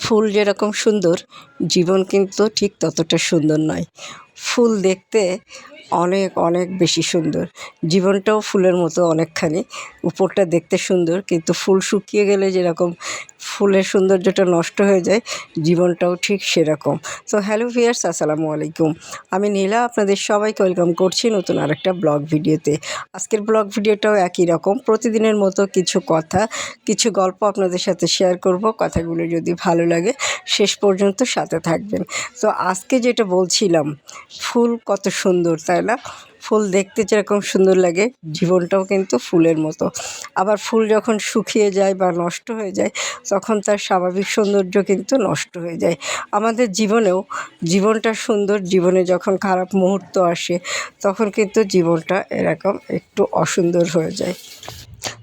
ফুল যেরকম সুন্দর জীবন কিন্তু ঠিক ততটা সুন্দর নয়। ফুল দেখতে অনেক অনেক বেশি সুন্দর। জীবনটাও ফুলের মতো অনেকখানি। উপরটা দেখতে সুন্দর, কিন্তু ফুল শুকিয়ে গেলে যেরকম ফুলের সৌন্দর্যটা নষ্ট হয়ে যায়, জীবনটাও ঠিক সেরকম। তো হ্যালো ভিয়ার্স, আসসালামু আলাইকুম। আমি নীলা, আপনাদের সবাইকে ওয়েলকাম করছি নতুন আরেকটা ব্লগ ভিডিওতে। আজকের ব্লগ ভিডিওটাও একই রকম, প্রতিদিনের মতো কিছু কথা, কিছু গল্প আপনাদের সাথে শেয়ার করব, কথাগুলো যদি ভালো লাগে, শেষ পর্যন্ত সাথে থাকবেন। তো আজকে যেটা বলছিলাম, ফুল কত সুন্দর তাই না। ফুল দেখতে যেরকম সুন্দর লাগে, জীবনটাও কিন্তু ফুলের মতো। আবার ফুল যখন শুকিয়ে যায় বা নষ্ট হয়ে যায়, তখন তার স্বাভাবিক সৌন্দর্য কিন্তু নষ্ট হয়ে যায়। আমাদের জীবনেও জীবনটা সুন্দর, জীবনে যখন খারাপ মুহূর্ত আসে, তখন কিন্তু জীবনটা এরকম একটু অসুন্দর হয়ে যায়।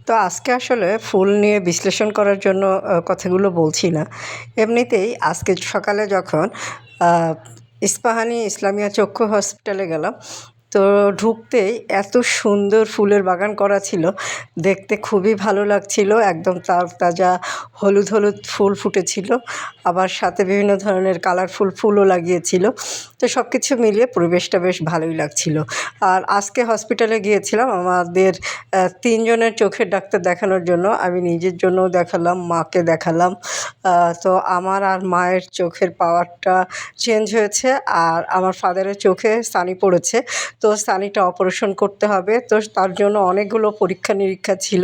তো আজকে আসলে ফুল নিয়ে বিশ্লেষণ করার জন্য কথাগুলো বলছি না। এমনিতেই আজকে সকালে যখন ইস্পাহানি ইসলামিয়া চক্ষু হসপিটালে গেলাম। তো ঢুকতেই এত সুন্দর ফুলের বাগান করা ছিল। দেখতে খুবই ভালো লাগছিল, একদম তার তাজা হলুদ হলুদ ফুল ফুটেছিল, আবার সাথে বিভিন্ন ধরনের কালারফুল ফুলও লাগিয়েছিল। তো সব কিছু মিলিয়ে পরিবেশটা বেশ ভালোই লাগছিল। আর আজকে হসপিটালে গিয়েছিলাম আমাদের তিনজনের চোখের ডাক্তার দেখানোর জন্য। আমি নিজের জন্যও দেখালাম, মাকে দেখালাম। তো আমার আর মায়ের চোখের পাওয়ারটা চেঞ্জ হয়েছে, আর আমার ফাদারের চোখে সানি পড়েছে। তো সানিটা অপারেশন করতে হবে। তো তার জন্য অনেকগুলো পরীক্ষা নিরীক্ষা ছিল।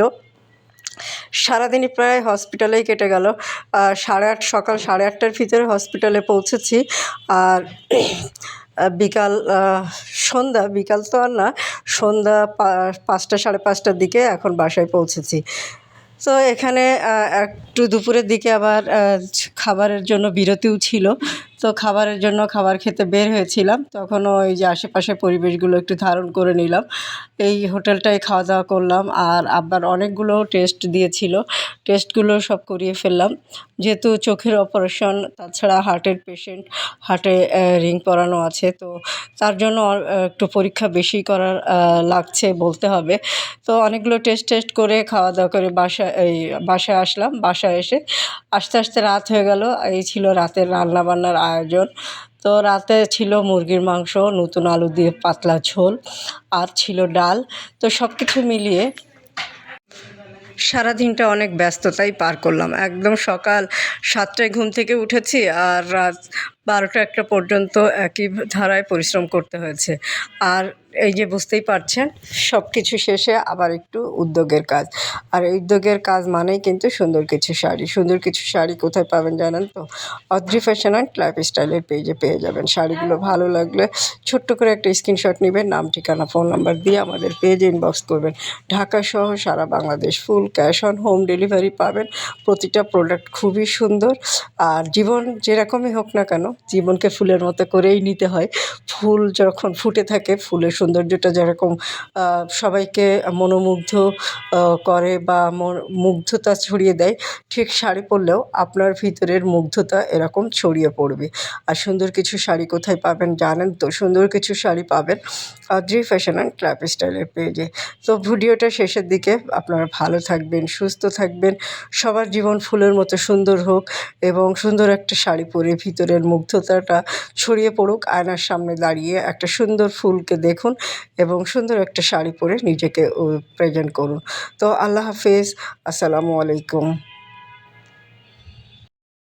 সারাদিনই প্রায় হসপিটালেই কেটে গেল। সাড়ে আট, সকাল সাড়ে আটটার ভিতরে হসপিটালে পৌঁছেছি। আর বিকাল সন্ধ্যা, বিকাল তো আর না, সন্ধ্যা পাঁচটা, সাড়ে পাঁচটার দিকে এখন বাসায় পৌঁছেছি। তো এখানে একটু দুপুরের দিকে আবার খাবারের জন্য বিরতিও ছিল। তো খাবারের জন্য খাবার খেতে বের হয়েছিলাম। তখন ওই যে আশেপাশের পরিবেশগুলো একটু ধারণ করে নিলাম। এই হোটেলটায় খাওয়া দাওয়া করলাম আর আব্বার অনেকগুলো টেস্ট দিয়েছিল। টেস্টগুলো সব করিয়ে ফেললাম। যেহেতু চোখের অপারেশন, তাছাড়া হার্টের পেশেন্ট, হার্টে রিং পরানো আছে, তো তার জন্য একটু পরীক্ষা বেশি করার লাগছে বলতে হবে। তো অনেকগুলো টেস্ট টেস্ট করে খাওয়া দাওয়া করে বাসা, এই, বাসায় আসলাম। বাসায় এসে আস্তে আস্তে রাত হয়ে গেল। এই ছিল রাতের রান্না বান্নার আয়োজন। তো রাতে ছিল মুরগির মাংস, নতুন আলু দিয়ে পাতলা ঝোল আর ছিল ডাল। তো সব কিছু মিলিয়ে সারাদিনটা অনেক ব্যস্ততাই পার করলাম। একদম সকাল সাতটায় ঘুম থেকে উঠেছি আর রাত বারোটা একটা পর্যন্ত একই ধারায় পরিশ্রম করতে হয়েছে। আর এই যে বুঝতেই পারছেন সব কিছু শেষে আবার একটু উদ্যোগের কাজ। আর উদ্যোগের কাজ মানেই কিন্তু সুন্দর কিছু শাড়ি। সুন্দর কিছু শাড়ি কোথায় পাবেন জানেন তো? অদ্রি ফ্যাশন অ্যান্ড লাইফ স্টাইলের পেজে পেয়ে যাবেন। শাড়িগুলো ভালো লাগলে ছোট্ট করে একটা স্ক্রিনশট নেবেন, নাম, ঠিকানা ফোন নাম্বার দিয়ে আমাদের পেজে ইনবক্স করবেন। ঢাকা সহ সারা Bangladesh full cash on home delivery পাবেন। প্রতিটা প্রোডাক্ট খুবই সুন্দর। আর জীবন যেরকমই হোক না কেন, জীবনকে ফুলের মতো করেই নিতে হয়। ফুল যখন ফুটে থাকে ফুলের সৌন্দর্যটা যেরকম সবাইকে মনোমুগ্ধ করে বা মুগ্ধতা ছড়িয়ে দেয়, ঠিক শাড়ি পরলেও আপনার ভিতরের মুগ্ধতা এরকম ছড়িয়ে পড়বে। আর সুন্দর কিছু শাড়ি কোথায় পাবেন জানেন তো? সুন্দর কিছু শাড়ি পাবেন অদ্রি ফ্যাশন অ্যান্ড ক্লাব স্টাইলের পেজে। তো ভিডিওটা শেষের দিকে আপনারা ভালো থাকবেন, সুস্থ থাকবেন, সবার জীবন ফুলের মতো সুন্দর হোক এবং সুন্দর একটা শাড়ি পরে ভিতরের মুগ্ধতাটা ছড়িয়ে পড়ুক। আয়নার সামনে দাঁড়িয়ে একটা সুন্দর ফুলকে দেখুন এবং সুন্দর একটা শাড়ি পরে নিজেকে প্রেজেন্ট করুন। তো আল্লাহ হাফিজ। আসসালামু আলাইকুম।